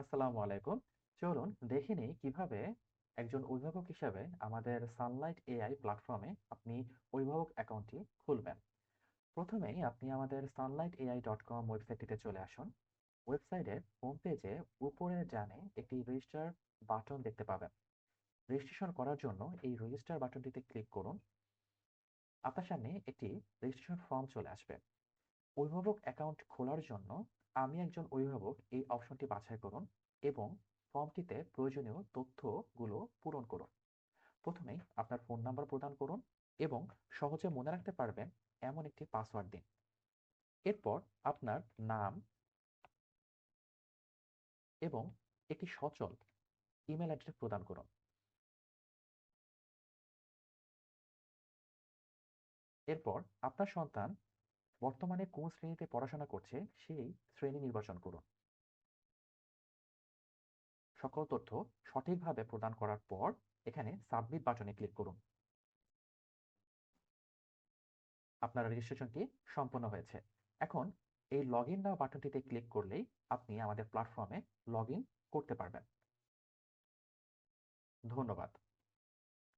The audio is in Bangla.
আসসালামু আলাইকুম। চলুন দেখে নেই কীভাবে একজন অভিভাবক হিসাবে আমাদের সানলাইট এআই প্ল্যাটফর্মে আপনি অভিভাবক অ্যাকাউন্টটি খুলবেন। প্রথমেই আপনি আমাদের sunlightai.com ওয়েবসাইটটিতে চলে আসুন। ওয়েবসাইটের হোম পেজে উপরের ডানে একটি রেজিস্টার বাটন দেখতে পাবেন। রেজিস্ট্রেশন করার জন্য এই রেজিস্টার বাটনটিতে ক্লিক করুন। আপনার সামনে একটি রেজিস্ট্রেশন ফর্ম চলে আসবে। অভিভাবক অ্যাকাউন্ট খোলার জন্য আমি একজন অভিভাবক এই অপশনটি বাছাই করুন এবং ফর্মটিতে প্রয়োজনীয় তথ্যগুলো পূরণ করুন। প্রথমেই আপনার ফোন নাম্বার প্রদান করুন এবং সহজে মনে রাখতে পারবেন এমন একটি পাসওয়ার্ড দিন। এরপর আপনার নাম এবং একটি সচল ইমেল অ্যাড্রেস প্রদান করুন। এরপর আপনার সন্তান বর্তমানে কোন শ্রেণীতে পড়াশোনা করছে, সেই শ্রেণি নির্বাচন করুন। সকল তথ্য সঠিকভাবে প্রদান করার পর এখানে সাবমিট বাটনে ক্লিক করুন। আপনার রেজিস্ট্রেশনটি সম্পন্ন হয়েছে। এখন এই লগ ইন নাও বাটনটিতে ক্লিক করলেই আপনি আমাদের প্ল্যাটফর্মে লগইন করতে পারবেন। ধন্যবাদ।